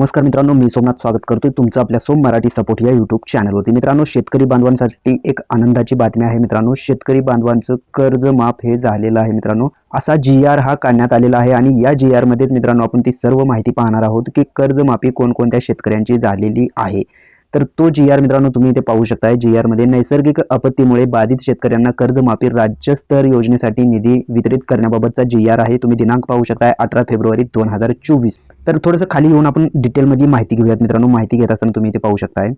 नमस्कार मित्रांनो मी सोमनाथ स्वागत करतोय तुमचं आपल्या सोम मराठी सपोर्ट या यूट्यूब चॅनलवरती मित्रांनो शेतकरी बांधवांसाठी एक आनंदाची बातमी आहे मित्रांनो. शेतकरी बांधवांचं कर्ज माफ हे झालेलं आहे मित्रांनो. असा जी आर हा काढण्यात आलेला आहे आणि या जी आर मध्येच मित्रांनो आपण ती सर्व माहिती पाहणार आहोत की कर्जमाफी कोणकोणत्या शेतकऱ्यांची झालेली आहे. तर तो जी आर मित्रांनो तुम्ही इथे पाहू शकताय. जी आरमध्ये नैसर्गिक आपत्तीमुळे बाधित शेतकऱ्यांना कर्जमाफी राज्यस्तर योजनेसाठी निधी वितरित करण्याबाबतचा जी आर आहे. तुम्ही दिनांक पाहू शकताय अठरा फेब्रुवारी दोन हजार चोवीस. तर थोडंसं खाली येऊन आपण डिटेलमध्ये माहिती घेऊयात मित्रांनो. माहिती घेत असताना तुम्ही इथे पाहू शकताय.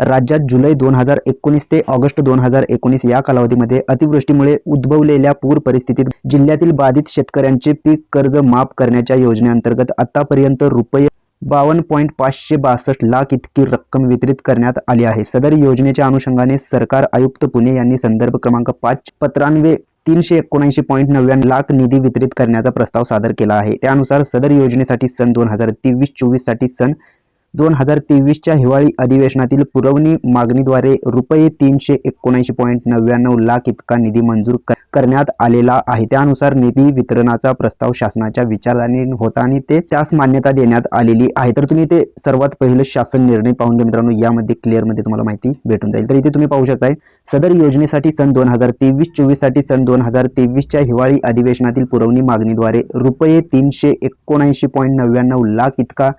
राज्यात जुलै दोन हजार एकोणीस ते ऑगस्ट दोन हजार एकोणीस या कालावधीमध्ये अतिवृष्टीमुळे उद्भवलेल्या पूर परिस्थितीत जिल्ह्यातील बाधित शेतकऱ्यांचे पीक कर्ज माफ करण्याच्या योजनेअंतर्गत आतापर्यंत रुपये बावन्न पॉईंट पाचशे बासष्ट लाख इतकी रक्कम वितरित करण्यात आली आहे. सदर योजनेच्या अनुषंगाने सरकार आयुक्त पुणे यांनी संदर्भ क्रमांक पाच पत्रान्वे तीनशे एकोणऐंशी पॉईंट नव्याण्णव लाख निधी वितरित करण्याचा प्रस्ताव सादर केला आहे. त्यानुसार सदर योजनेसाठी सन दोन हजार तेवीस चोवीससाठी सन दोन हजार तेवीसच्या हिवाळी अधिवेशनातील पुरवणी मागणीद्वारे रुपये तीनशे एकोणऐंशी पॉईंट नव्याण्णव लाख इतका निधी मंजूर करण्यात आलेला आहे. त्यानुसार निधी वितरणाचा प्रस्ताव शासनाच्या विचाराने होता आणि ते त्यास मान्यता देण्यात आलेली आहे. तर तुम्ही ते सर्वात पहिलं शासन निर्णय पाहून घ्या मित्रांनो. यामध्ये क्लिअरमध्ये तुम्हाला माहिती भेटून जाईल. तर इथे तुम्ही पाहू शकताय सदर योजनेसाठी सन दोन हजार तेवीस चोवीससाठी सन दोन हजार तेवीसच्या हिवाळी अधिवेशनातील पुरवणी मागणीद्वारे रुपये तीनशे एकोणऐंशी पॉईंट नव्याण्णव लाख इतका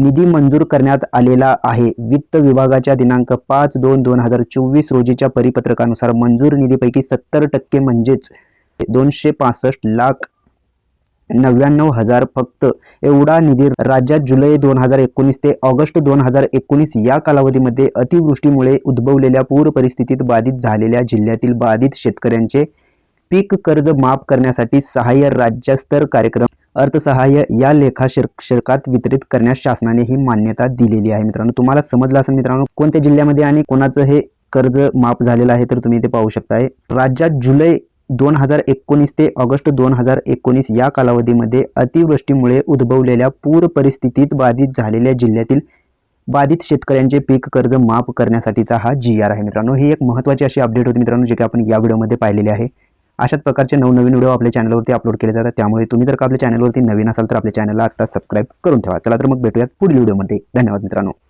निधी मंजूर करण्यात आलेला आहे. वित्त विभागाच्या दिनांक पाच दोन दोन हजार चोवीस रोजीच्या परिपत्रकानुसार मंजूर निधीपैकी सत्तर टक्के म्हणजेच दोनशे पासष्ट लाख नव्याण्णव हजार फक्त. एवढा निधी राज्यात जुलै दोन हजार एकोणीस ते ऑगस्ट दोन हजार एकोणीस या कालावधीमध्ये अतिवृष्टीमुळे उद्भवलेल्या पूर परिस्थितीत बाधित झालेल्या जिल्ह्यातील बाधित शेतकऱ्यांचे पीक कर्ज माफ करण्यासाठी सहाय्य राज्यस्तर कार्यक्रम अर्थसहाय्य या लेखा शीर्षकात वितरित करण्यास शासनाने ही मान्यता दिलेली आहे. मित्रांनो तुम्हाला समजलं असेल मित्रांनो कोणत्या जिल्ह्यामध्ये आणि कोणाचं हे कर्ज माफ झालेलं आहे तर तुम्ही इथे पाहू शकताय. राज्यात जुलै दोन हजार एकोणीस ते ऑगस्ट दोन हजार एकोणीस या कालावधीमध्ये अतिवृष्टीमुळे उद्भवलेल्या पूर परिस्थितीत बाधित झालेल्या जिल्ह्यातील बाधित शेतकऱ्यांचे पीक कर्ज माफ करण्यासाठीचा हा जी आर आहे मित्रांनो. ही एक महत्त्वाची अशी अपडेट होती मित्रांनो जे की आपण या व्हिडिओमध्ये पाहिलेली आहे. अशाच प्रकारचे नवनवीन व्हिडिओ आपल्या चॅनलवरती अपलोड केले जातात. त्यामुळे तुम्ही जर का आपल्या चॅनलवरती नवीन असाल तर आपल्या चॅनलला आत्ताच सबस्क्राईब करून ठेवा. चला तर मग भेटूयात पुढील व्हिडिओमध्ये. धन्यवाद मित्रांनो.